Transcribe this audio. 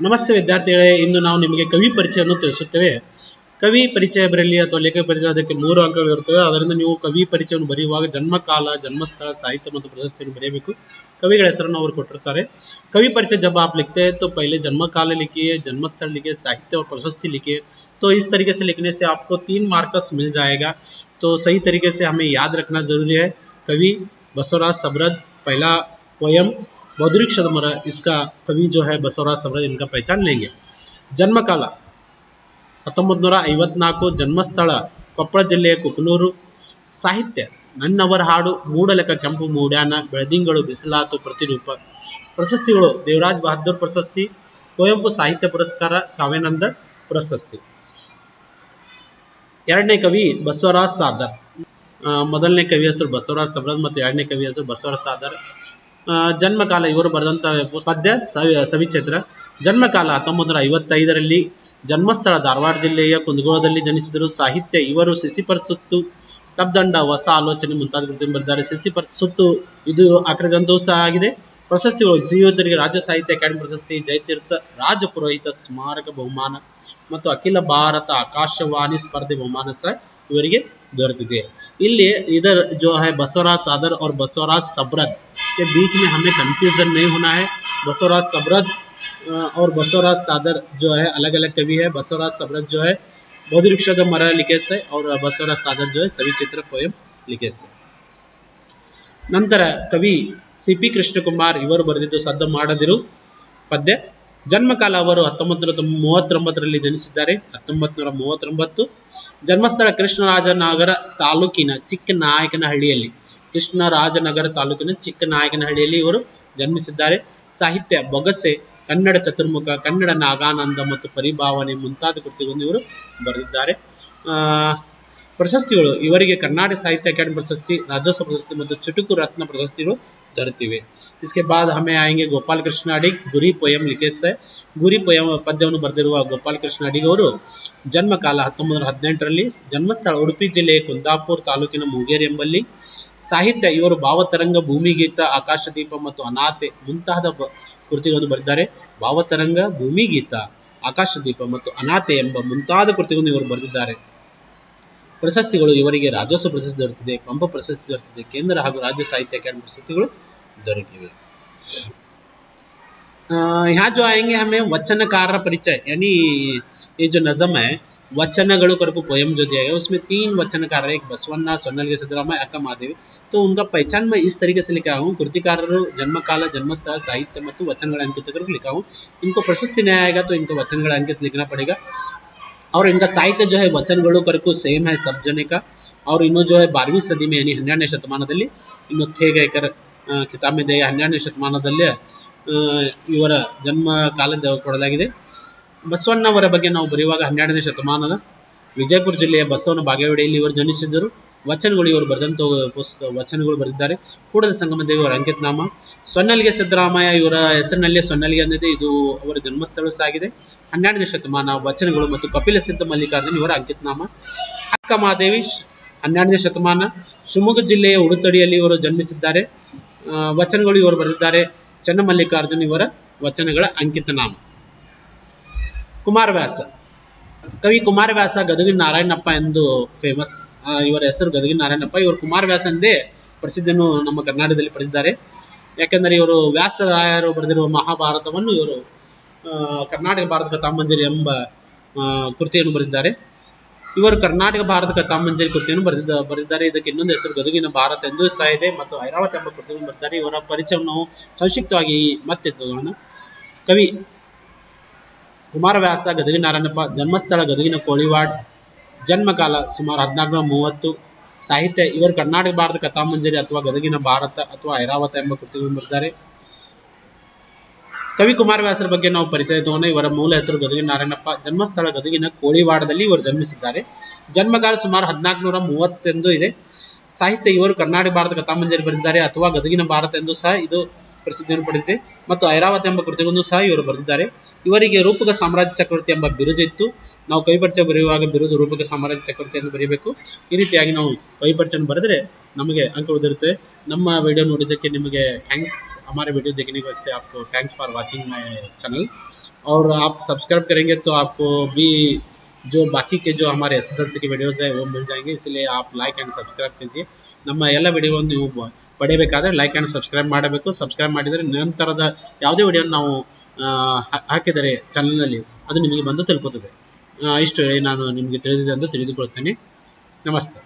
ನಮಸ್ತೆ ವಿದ್ಯಾರ್ಥಿಗಳೇ ಇಂದು ನಾವು ನಿಮಗೆ ಕವಿ ಪರಿಚಯವನ್ನು ತಿಳಿಸುತ್ತೇವೆ ಕವಿ ಪರಿಚಯ ಬರಲಿ ಅಥವಾ ಲೇಖಕ ಪರಿಚಯ ಅದಕ್ಕೆ ಮೂರು ಅಂಕಗಳು ಇರುತ್ತವೆ ಅದರಿಂದ ನೀವು ಕವಿ ಪರಿಚಯವನ್ನು ಬರೆಯುವಾಗ ಜನ್ಮಕಾಲ ಜನ್ಮಸ್ಥಳ ಸಾಹಿತ್ಯ ಮತ್ತು ಪ್ರಶಸ್ತಿಯನ್ನು ಬರೆಯಬೇಕು ಕವಿಗಳ ಹೆಸರನ್ನು ಅವರು ಕೊಟ್ಟಿರ್ತಾರೆ कवि परिचय जब आप लिखते हैं तो पहले जन्म काल लिखिए जन्म स्थल लिखिए साहित्य और प्रशस्ति लिखिए तो इस तरीके से लिखने से आपको तीन मार्कस मिल जाएगा तो सही तरीके से हमें याद रखना जरूरी है कवि बसवराज सबरद पहला पोयम बौद्रिक शतमर इसका कवि जो है बसवराज सबरद इनका पहचान लेंगे जन्म काल ಹತ್ತೊಂಬತ್ತು ನೂರ ಐವತ್ನಾಲ್ಕು ಜನ್ಮಸ್ಥಳ ಕೊಪ್ಪಳ ಜಿಲ್ಲೆಯ ಕುಕನೂರು ಸಾಹಿತ್ಯ ನನ್ನವರ ಹಾಡು ಮೂಡಲೆಕ ಕೆಂಪು ಮೂಡ್ಯಾನ ಬೆಳದಿಂಗಳು ಬಿಸಿಲಾತು ಪ್ರತಿರೂಪ ಪ್ರಶಸ್ತಿಗಳು ದೇವರಾಜ್ ಬಹದ್ದೂರ್ ಪ್ರಶಸ್ತಿ ಕುವೆಂಪು ಸಾಹಿತ್ಯ ಪುರಸ್ಕಾರ ಕಾವ್ಯಾನಂದ ಪ್ರಶಸ್ತಿ ಎರಡನೇ ಕವಿ ಬಸವರಾಜ್ ಸಾದರ್ ಆ, ಮೊದಲನೇ ಕವಿ ಹೆಸರು ಬಸವರಾಜ್ ಸಬ್ರದ್ ಮತ್ತು ಎರಡನೇ ಕವಿ ಹೆಸರು ಬಸವರಾಜ್ ಸಾದರ್ ಆ, ಜನ್ಮಕಾಲ ಇವರು ಬರೆದಂತ ಪದ್ಯ ಸವಿ ಸವಿಚೇತ್ರ ಜನ್ಮಕಾಲ ಹತ್ತೊಂಬತ್ತು ನೂರ ಐವತ್ತೈದರಲ್ಲಿ ಜನ್ಮಸ್ಥಳ ಧಾರವಾಡ ಜಿಲ್ಲೆಯ ಕುಂದಗೋಳದಲ್ಲಿ ಜನಿಸಿದರು. ಸಾಹಿತ್ಯ ಇವರು ಸಿಸಿಪರ್ ಸುತ್ತು ತಬ್ದಂಡ ಹೊಸ ಆಲೋಚನೆ ಮುಂತಾದ ಬರೆದಿದ್ದಾರೆ ಸಿಸಿಪರ್ ಸುತ್ತು ಇದು ಆಕರ ಗ್ರಂಥವೂ ಸಹ ಆಗಿದೆ. प्रशस्ति ಜಿಯೋಧರಿಗೆ ರಾಜ್ಯ ಸಾಹಿತ್ಯ ಅಕಾಡೆಮಿ ಪ್ರಶಸ್ತಿ ಜಯತೀರ್ಥ ರಾಜಪುರೋಹಿತ ಸ್ಮಾರಕ ಬಹುಮಾನ ಮತ್ತು ಅಖಿಲ ಭಾರತ ಆಕಾಶವಾಣಿ ಸ್ಪರ್ಧೆ ಬಹುಮಾನ ಸಹ ಇವರಿಗೆ दौरते इसलिए इधर जो है बसवराज सादर और बसवराज सबरद के बीच में हमें कंफ्यूजन नहीं होना है बसवराज सबरद और बसवराज सादर जो है अलग अलग कवि है बसवराज सबरद जो है बौद्ध रिक्शा का मरा लिखे से और बसवराज सादर जो है सभी चित्र पोएम लिखे से ನಂತರ ಕವಿ ಸಿ ಪಿ ಕೃಷ್ಣಕುಮಾರ್ ಇವರು ಬರೆದಿದ್ದು ಸದ್ದ ಮಾಡದಿರು. ಪದ್ಯ. ಜನ್ಮಕಾಲ ಅವರು ಹತ್ತೊಂಬತ್ತು ನೂರ ಮೂವತ್ತೊಂಬತ್ತರಲ್ಲಿ ಜನಿಸಿದ್ದಾರೆ. ಹತ್ತೊಂಬತ್ತು ನೂರ ಮೂವತ್ತೊಂಬತ್ತು. ಜನ್ಮಸ್ಥಳ ಕೃಷ್ಣರಾಜನಗರ ತಾಲೂಕಿನ ಚಿಕ್ಕನಾಯಕನಹಳ್ಳಿಯಲ್ಲಿ. ಕೃಷ್ಣರಾಜನಗರ ತಾಲೂಕಿನ ಚಿಕ್ಕನಾಯಕನಹಳ್ಳಿಯಲ್ಲಿ ಇವರು ಜನ್ಮಿಸಿದ್ದಾರೆ. ಸಾಹಿತ್ಯ, ಬೊಗಸೆ, ಕನ್ನಡ ಚತುರ್ಮುಖ, ಕನ್ನಡ ನಾಗಾನಂದ ಮತ್ತು ಪರಿಭಾವನೆ ಮುಂತಾದ ಕೃತಿಗಳನ್ನು ಇವರು ಬರೆದಿದ್ದಾರೆ. ಪ್ರಶಸ್ತಿಗಳು ಇವರಿಗೆ ಕರ್ನಾಟಕ ಸಾಹಿತ್ಯ ಅಕಾಡೆಮಿ ಪ್ರಶಸ್ತಿ ರಾಜ್ಯೋತ್ಸವ ಪ್ರಶಸ್ತಿ ಮತ್ತು ಚುಟುಕು ರತ್ನ ಪ್ರಶಸ್ತಿಗಳು ದೊರೆತಿವೆ इसके बाद हमें आएंगे ಗೋಪಾಲ್ ಕೃಷ್ಣ ಅಡಿಗ್ ಗುರಿ ಪೊಯಂ ಲಿಖೇಸ್ ಗುರಿ ಪೊಯಂ ಪದ್ಯವನ್ನು ಬರೆದಿರುವ ಗೋಪಾಲ್ ಕೃಷ್ಣ ಅಡಿಗ್ ಅವರು ಜನ್ಮಕಾಲ ಹತ್ತೊಂಬತ್ತು ನೂರ ಹದಿನೆಂಟರಲ್ಲಿ ಜನ್ಮಸ್ಥಳ ಉಡುಪಿ ಜಿಲ್ಲೆಯ ಕುಂದಾಪುರ ತಾಲೂಕಿನ ಮೂಗೇರಿ ಎಂಬಲ್ಲಿ ಸಾಹಿತ್ಯ ಇವರು ಭಾವತರಂಗ ಭೂಮಿಗೀತ ಆಕಾಶದೀಪ ಮತ್ತು ಅನಾಥೆ ಮುಂತಾದ ಬ- ಕೃತಿಗಳನ್ನು ಬರೆದಿದ್ದಾರೆ ಭಾವತರಂಗ ಭೂಮಿಗೀತ ಆಕಾಶದೀಪ ಮತ್ತು ಅನಾಥೆ ಎಂಬ ಮುಂತಾದ ಕೃತಿಗಳನ್ನು ಇವರು ಬರೆದಿದ್ದಾರೆ प्रशस्ति ಇವರಿಗೆ प्रशस्ति ಪ್ರಶಸ್ತಿ ದೊರೆತಿದೆ पंप प्रशस्ति ದೊರೆತಿದೆ, ಕೇಂದ್ರ केंद्र राज्य साहित्य ಅಕಾಡೆಮಿ ಪ್ರಶಸ್ತಿಗಳು ದೊರಕಿವೆ यहाँ जो आएँगे हमें वचनकार परिचय यानी ये जो नज़म है वचनगढ़ करको पोयम जो दिया गया उसमें तीन वचनकार एक बसवन्ना सोनल के सिद्धरामय अक्का महादेव तो उनका पहचान मैं इस तरीके से लिखा हूँ कृतिकार जन्म काल जन्मस्थल साहित्य मत वचनगढ़ अंकित करके लिखा हूँ इनको प्रशस्ति नहीं आएगा तो इनको वचनगढ़ अंकित लिखना पड़ेगा और इनका साहित्य जो है ವಚನಗಳು करको सेम है सब जने का और इन्हों जो है बारहवीं सदी में यानी ಹನ್ನೆರಡನೇ ಶತಮಾನದಲ್ಲಿ ಇನ್ನು ಥೇಗೈಕರ್ ಕಿತಾಬ್ ಹನ್ನೆರಡನೇ ಶತಮಾನದಲ್ಲಿ ಆ, ಇವರ ಜನ್ಮ ಕಾಲದ ಕೊಡಲಾಗಿದೆ ಬಸವಣ್ಣವರ ಬಗ್ಗೆ ನಾವು ಬರೆಯುವಾಗ ಹನ್ನೆರಡನೇ ಶತಮಾನದ ವಿಜಯಪುರ ಜಿಲ್ಲೆಯ ಬಸವನ ಬಾಗೇವಾಡಿಯಲ್ಲಿ ಇವರು ಜನಿಸಿದರು ವಚನಗಳು ಇವರು ಬರೆದಂಥ ಪುಸ್ತಕ ವಚನಗಳು ಬರೆದಿದ್ದಾರೆ. ಕೂಡಲ ಸಂಗಮ ಅವರ ಅಂಕಿತನಾಮ. ಸೊನ್ನಲ್ಗೆ ಸಿದ್ದರಾಮಯ್ಯ ಇವರ ಹೆಸರಿನಲ್ಲೇ ಸೊನ್ನಲಿಗೆ ಅಂದಿದೆ ಇದು ಅವರ ಜನ್ಮಸ್ಥಳ ಆಗಿದೆ ಹನ್ನೆರಡನೇ ಶತಮಾನ ವಚನಗಳು ಮತ್ತು ಕಪಿಲ ಸಿದ್ಧ ಮಲ್ಲಿಕಾರ್ಜುನ್ ಇವರ ಅಂಕಿತನಾಮ. ಅಕ್ಕ ಮಹಾದೇವಿ ಹನ್ನೆರಡನೇ ಶತಮಾನ ಶಿವಮೊಗ್ಗ ಜಿಲ್ಲೆಯ ಉಡುತಡಿಯಲ್ಲಿ ಇವರು ಜನ್ಮಿಸಿದ್ದಾರೆ. ವಚನಗಳು ಇವರು ಬರೆದಿದ್ದಾರೆ. ಚನ್ನಮಲ್ಲಿಕಾರ್ಜುನ್ ಇವರ ವಚನಗಳ ಅಂಕಿತನಾಮ. ಕುಮಾರವ್ಯಾಸ. ಕವಿ ಕುಮಾರವ್ಯಾಸ ಗದಗಿನ ನಾರಾಯಣಪ್ಪ ಎಂದು ಫೇಮಸ್ ಇವರ ಹೆಸರು ಗದಗಿನ ನಾರಾಯಣಪ್ಪ. ಇವರು ಕುಮಾರವ್ಯಾಸ ಎಂದೇ ಪ್ರಸಿದ್ಧಿಯನ್ನು ನಮ್ಮ ಕರ್ನಾಟಕದಲ್ಲಿ ಪಡೆದಿದ್ದಾರೆ. ಯಾಕೆಂದರೆ ಇವರು ವ್ಯಾಸರಾಯರು ಬರೆದಿರುವ ಮಹಾಭಾರತವನ್ನು ಇವರು ಕರ್ನಾಟಕ ಭಾರತ ಕಥಾಮಂಜರಿ ಎಂಬ ಕೃತಿಯನ್ನು ಬರೆದಿದ್ದಾರೆ. ಇವರು ಕರ್ನಾಟಕ ಭಾರತ ಕಥಾಮಂಜರಿ ಕೃತಿಯನ್ನು ಬರೆದಿದ್ದ, ಬರೆದಿದ್ದಾರೆ. ಇದಕ್ಕೆ ಇನ್ನೊಂದು ಹೆಸರು ಗದುಗಿನ ಭಾರತ ಎಂದು ಸಹ ಇದೆ ಮತ್ತು ಐರಾವತ ಎಂಬ ಕೃತಿಯನ್ನು ಬರೆದಿದ್ದಾರೆ. ಇವರ ಪರಿಚಯವನ್ನು ಸಂಕ್ಷಿಪ್ತವಾಗಿ ಮತ್ತೆ ಕವಿ ಕುಮಾರವ್ಯಾಸ ಗದಗಿನ ನಾರಾಯಣಪ್ಪ ಜನ್ಮಸ್ಥಳ, ಗದಗಿನ ಕೋಳಿವಾಡ್, ಜನ್ಮಕಾಲ ಸುಮಾರು ಹದಿನಾಲ್ಕುನೂರ ಮೂವತ್ತು, ಸಾಹಿತ್ಯ, ಇವರು ಕರ್ನಾಟಕ ಭಾರತ ಕಥಾಮಂಜರಿ ಅಥವಾ ಗದಗಿನ ಭಾರತ ಅಥವಾ ಐರಾವತ ಎಂಬ ಕೃತಿಗಳನ್ನು ಬರೆದಿದ್ದಾರೆ. ಕವಿ ಕುಮಾರವ್ಯಾಸರ ಬಗ್ಗೆ ನಾವು ಪರಿಚಯ ತಗೋಣ ಇವರ ಮೂಲ ಹೆಸರು ಗದಗಿನ ನಾರಾಯಣಪ್ಪ ಜನ್ಮಸ್ಥಳ ಗದಗಿನ ಕೋಳಿವಾಡದಲ್ಲಿ ಇವರು ಜನ್ಮಿಸಿದ್ದಾರೆ. ಜನ್ಮಕಾಲ ಸುಮಾರು ಹದಿನಾಲ್ಕುನೂರ ಮೂವತ್ತೆಂದು ಇದೆ. ಸಾಹಿತ್ಯ ಇವರು ಕರ್ನಾಟಕ ಭಾರತ ಕಥಾಮಂಜರಿ ಬರೆದಿದ್ದಾರೆ ಅಥವಾ ಗದಗಿನ ಭಾರತ ಎಂದು ಸಹ ಇದು ಪ್ರಸಿದ್ಧಿಯನ್ನು ಪಡೆದಿದೆ ಮತ್ತು ಐರಾವತ ಎಂಬ ಕೃತಿಗಳನ್ನು ಸಹ ಇವರು ಬರೆದಿದ್ದಾರೆ ಇವರಿಗೆ ರೂಪಕ ಸಾಮ್ರಾಜ್ಯ ಚಕ್ರವರ್ತಿ ಎಂಬ ಬಿರುದಿತ್ತು ನಾವು ಕವಿಪರಿಚಯ ಬರೆಯುವಾಗ ಬಿರುದು ರೂಪಕ ಸಾಮ್ರಾಜ್ಯ ಚಕ್ರವರ್ತಿ ಎಂದು ಬರೆಯಬೇಕು ಈ ರೀತಿಯಾಗಿ ನಾವು ಕವಿಪರಿಚಯ ಬರೆದರೆ ನಮಗೆ ಅಂಕ ಉಳಿದಿರುತ್ತೆ ನಮ್ಮ ವಿಡಿಯೋ ನೋಡಿದ್ದಕ್ಕೆ ನಿಮಗೆ ಥ್ಯಾಂಕ್ಸ್ हमारे वीडियो देखने के वास्ते आपको thanks for watching my channel और आप सब्सक्राइब करेंगे तो आपको भी जो बाकी के जो हमारे एस एस एल सी के वीडियोस है वो मिल जाएंगे इसलिए आप लाइक ಆ್ಯಂಡ್ ಸಬ್ಸ್ಕ್ರೈಬ್ कीजिए ನಮ್ಮ ಎಲ್ಲ ವಿಡಿಯೋವನ್ನು ನೀವು ಬ- ಪಡೆಯಬೇಕಾದ್ರೆ ಲೈಕ್ ಆ್ಯಂಡ್ ಸಬ್ಸ್ಕ್ರೈಬ್ ಮಾಡಬೇಕು ಸಬ್ಸ್ಕ್ರೈಬ್ ಮಾಡಿದರೆ ನಂತರದ ಯಾವುದೇ ವಿಡಿಯೋ ನಾವು ಆ, ಹಾ- ಹಾಕಿದರೆ ಚಾನಲ್ನಲ್ಲಿ ಅದು ನಿಮಗೆ ಬಂದು ತಲುಪುತ್ತದೆ ಆ, ಇಷ್ಟು ಹೇಳಿ ನಾನು ನಿಮಗೆ ತಿಳಿದಿದೆ ಎಂದು ತಿಳಿದುಕೊಳ್ತೇನೆ ನಮಸ್ತೆ